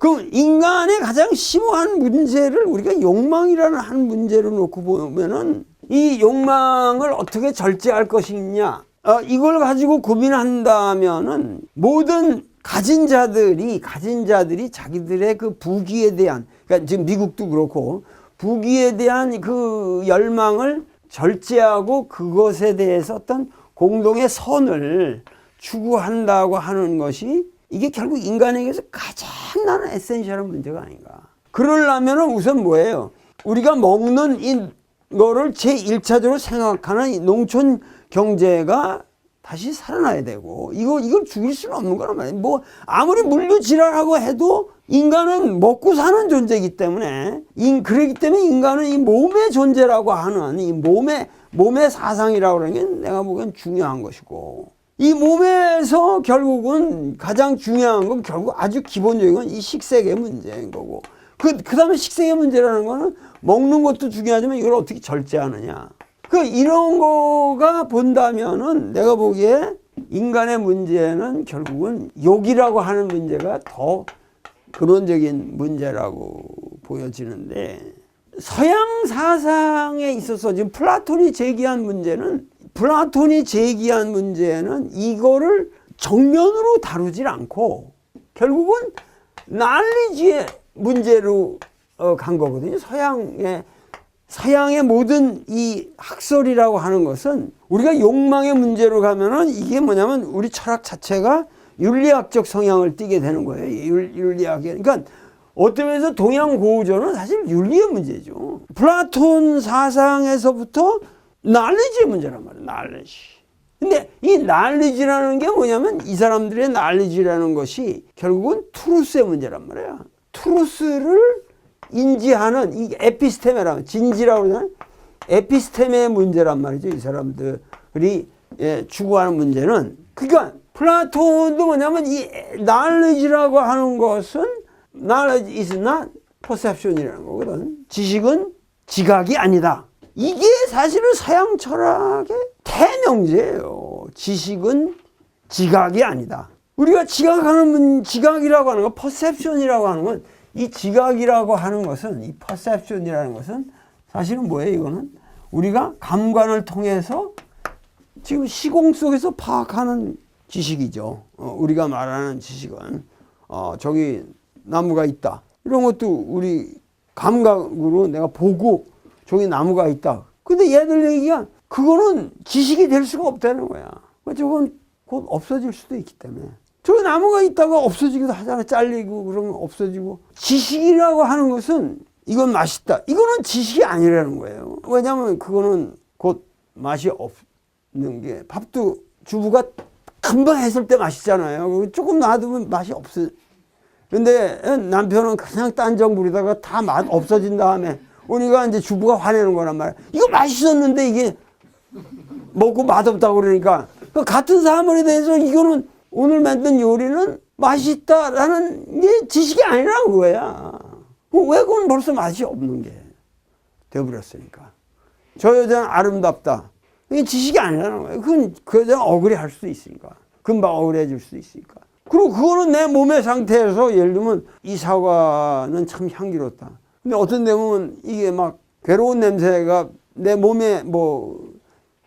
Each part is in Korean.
그럼 인간의 가장 심오한 문제를 우리가 욕망이라는 한 문제로 놓고 보면은 이 욕망을 어떻게 절제할 것이냐 어, 이걸 가지고 고민한다면은 모든 가진 자들이 가진 자들이 자기들의 그 부귀에 대한 그러니까 지금 미국도 그렇고 부귀에 대한 그 열망을 절제하고 그것에 대해서 어떤 공동의 선을 추구한다고 하는 것이 이게 결국 인간에게서 가장 나는 에센셜한 문제가 아닌가. 그러려면은 우선 뭐예요? 우리가 먹는 이 거를 제1차적으로 생각하는 이 농촌 경제가 다시 살아나야 되고 이거 이걸 죽일 수는 없는 거란 말이에요. 뭐 아무리 물류 질환하고 해도 인간은 먹고 사는 존재이기 때문에 인 그렇기 때문에 인간은 이 몸의 존재라고 하는 이 몸의 몸의 사상이라고 하는 게 내가 보기엔 중요한 것이고 이 몸에서 결국은 가장 중요한 건 결국 아주 기본적인 건 이 식색의 문제인 거고. 그 그 다음에 식색의 문제라는 거는 먹는 것도 중요하지만 이걸 어떻게 절제하느냐. 그 이런 거가 본다면은 내가 보기에 인간의 문제는 결국은 욕이라고 하는 문제가 더 근원적인 문제라고 보여지는데 서양 사상에 있어서 지금 플라톤이 제기한 문제는 플라톤이 제기한 문제는 이거를 정면으로 다루질 않고 결국은 난리지의 문제로 어, 간 거거든요. 서양의 서양의 모든 이 학설이라고 하는 것은 우리가 욕망의 문제로 가면은 이게 뭐냐면 우리 철학 자체가 윤리학적 성향을 띠게 되는 거예요. 윤, 윤리학에. 그러니까 어떤 면에서 동양 고우조는 사실 윤리의 문제죠. 플라톤 사상에서부터 날리지의 문제란 말이에요. 날리지. 근데 이 날리지라는 게 뭐냐면 이 사람들의 날리지라는 것이 결국은 투루스의 문제란 말이에요. 투루스를 인지하는 이 에피스테메라는 진지라고 그러잖아요. 에피스테메의 문제란 말이죠. 이 사람들이 예, 추구하는 문제는 그러니까 플라톤도 뭐냐면 이 knowledge라고 하는 것은 knowledge is not perception이라는 거거든. 지식은 지각이 아니다. 이게 사실은 서양 철학의 대명제예요. 지식은 지각이 아니다. 우리가 지각하는 문, 지각이라고 하는 거, 퍼셉션이라고 하는 건 이 지각이라고 하는 것은 이 퍼셉션이라는 것은 사실은 뭐예요? 이거는 우리가 감관을 통해서 지금 시공 속에서 파악하는 지식이죠. 어, 우리가 말하는 지식은 어, 저기 나무가 있다. 이런 것도 우리 감각으로 내가 보고 저기 나무가 있다. 근데 얘들 얘기가 그거는 지식이 될 수가 없다는 거야. 저건 곧 없어질 수도 있기 때문에. 저기 나무가 있다가 없어지기도 하잖아. 잘리고 그러면 없어지고. 지식이라고 하는 것은 이건 맛있다. 이거는 지식이 아니라는 거예요. 왜냐하면 그거는 곧 맛이 없는 게 밥도 주부가 금방 했을 때 맛있잖아요. 조금 놔두면 맛이 없어. 근데 남편은 그냥 딴정 부리다가 다 맛 없어진 다음에 우리가 이제 주부가 화내는 거란 말이야. 이거 맛있었는데 이게 먹고 맛없다고 그러니까 그 같은 사물에 대해서 이거는 오늘 만든 요리는 맛있다라는 게 지식이 아니라는 거야. 왜 그건 벌써 맛이 없는 게 되어버렸으니까. 저 여자는 아름답다. 이게 지식이 아니라는 거예요. 그건 그 여자는 억울해 할 수도 있으니까. 금방 억울해질 수도 있으니까. 그리고 그거는 내 몸의 상태에서 예를 들면 이 사과는 참 향기롭다. 근데 어떤 데 보면 이게 막 괴로운 냄새가 내 몸에 뭐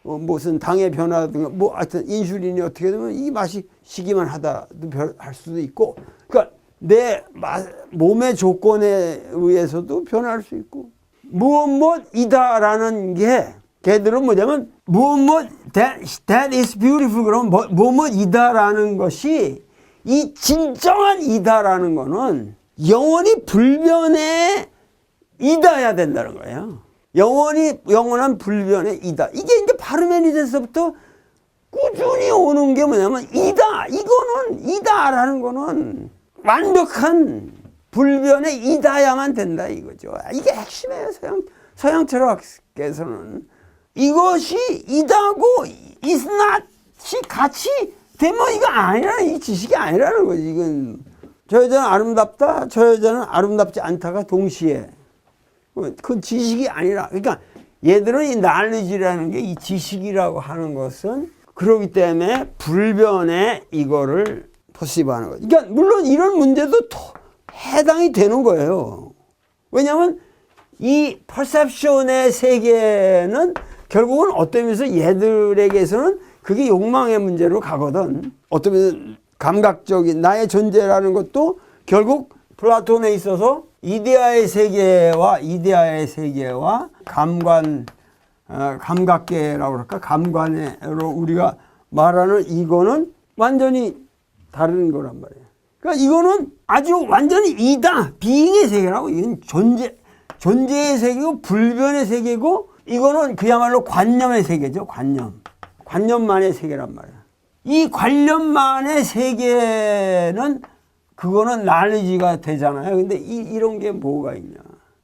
어, 무슨 당의 변화든가 뭐 하여튼 인슐린이 어떻게 되면 이 맛이 시기만 하다도 별- 할 수도 있고 그러니까 내 마- 몸의 조건에 의해서도 변할 수 있고 무엇 무엇이다라는 게 걔들은 뭐냐면 무엇 무엇 that, that is beautiful 그러면 뭐, 무엇 무엇이다라는 것이 이 진정한 이다라는 거는 영원히 불변의 이다야 된다는 거예요. 영원히 영원한 불변의 이다. 이게 이제 파르메니데스부터 꾸준히 오는 게 뭐냐면 이다. 이거는 이다라는 거는 완벽한 불변의 이다야만 된다 이거죠. 이게 핵심이에요. 서양 서양 철학에서는 이것이 이다고 is not이 같이 되면 이거 아니라 이 지식이 아니라는 거지. 이건 저 여자는 아름답다. 저 여자는 아름답지 않다가 동시에 그건 지식이 아니라 그러니까 얘들은 이 날리지라는 게 이 지식이라고 하는 것은 그러기 때문에 불변에 이거를 포시브하는 거죠. 그러니까 물론 이런 문제도 더 해당이 되는 거예요. 왜냐하면 이 퍼셉션의 세계는 결국은 어떤 면에서 얘들에게서는 그게 욕망의 문제로 가거든. 면에서 감각적인 나의 존재라는 것도 결국 플라톤에 있어서 이데아의 세계와 이데아의 세계와 감관 어, 감각계라고 그럴까 감관으로 우리가 말하는 이거는 완전히 다른 거란 말이에요. 그러니까 이거는 아주 완전히 이다 비잉의 세계라고 이건 존재 존재의 세계고 불변의 세계고 이거는 그야말로 관념의 세계죠 관념 관념만의 세계란 말이야. 이 관념만의 세계는 그거는 날리지가 되잖아요. 근데 이, 이런 게 뭐가 있냐?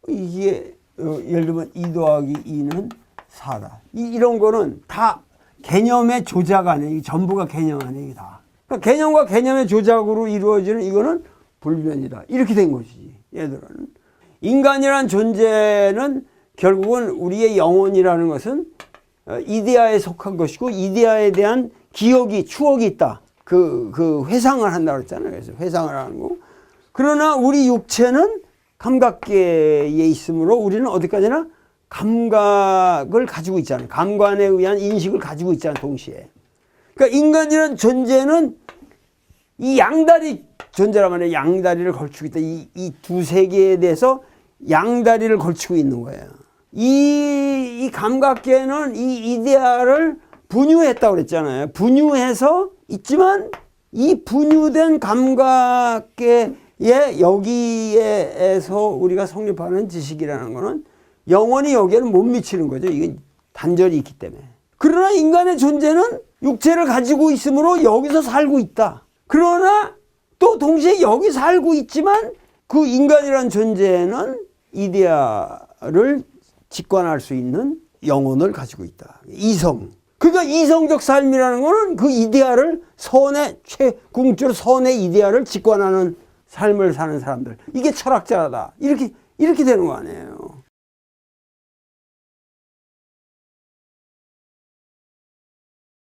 이게 어, 예를 들면 2 더하기 2는 4다. 이, 이런 거는 다 개념의 조작 이 전부가 개념 이게 다. 그러니까 개념과 개념의 조작으로 이루어지는 이거는 불변이다. 이렇게 된 것이지. 얘들은 인간이란 존재는 결국은 우리의 영혼이라는 것은 어, 이데아에 속한 것이고 이데아에 대한 기억이 추억이 있다. 그, 그 회상을 한다고 그랬잖아요. 그래서 회상을 하는 거. 그러나 우리 육체는 감각계에 있으므로 우리는 어디까지나 감각을 가지고 있잖아요. 감관에 의한 인식을 가지고 있잖아요. 동시에. 그러니까 인간이라는 존재는 이 양다리 존재란 말이에요. 양다리를 걸치고 있다. 이, 이 두 세계에 대해서 양다리를 걸치고 있는 거예요. 이, 이 감각계는 이 이데아를 분유했다고 그랬잖아요. 분유해서 있지만 이 분유된 감각계에 여기에서 우리가 성립하는 지식이라는 거는 영원히 여기에는 못 미치는 거죠. 이게 단절이 있기 때문에. 그러나 인간의 존재는 육체를 가지고 있으므로 여기서 살고 있다. 그러나 또 동시에 여기 살고 있지만 그 인간이란 존재는 이데아를 직관할 수 있는 영혼을 가지고 있다. 이성. 그러니까 이성적 삶이라는 거는 그 이데아를 선의 최궁주로 선의 이데아를 직관하는 삶을 사는 사람들. 이게 철학자다. 이렇게 이렇게 되는 거 아니에요.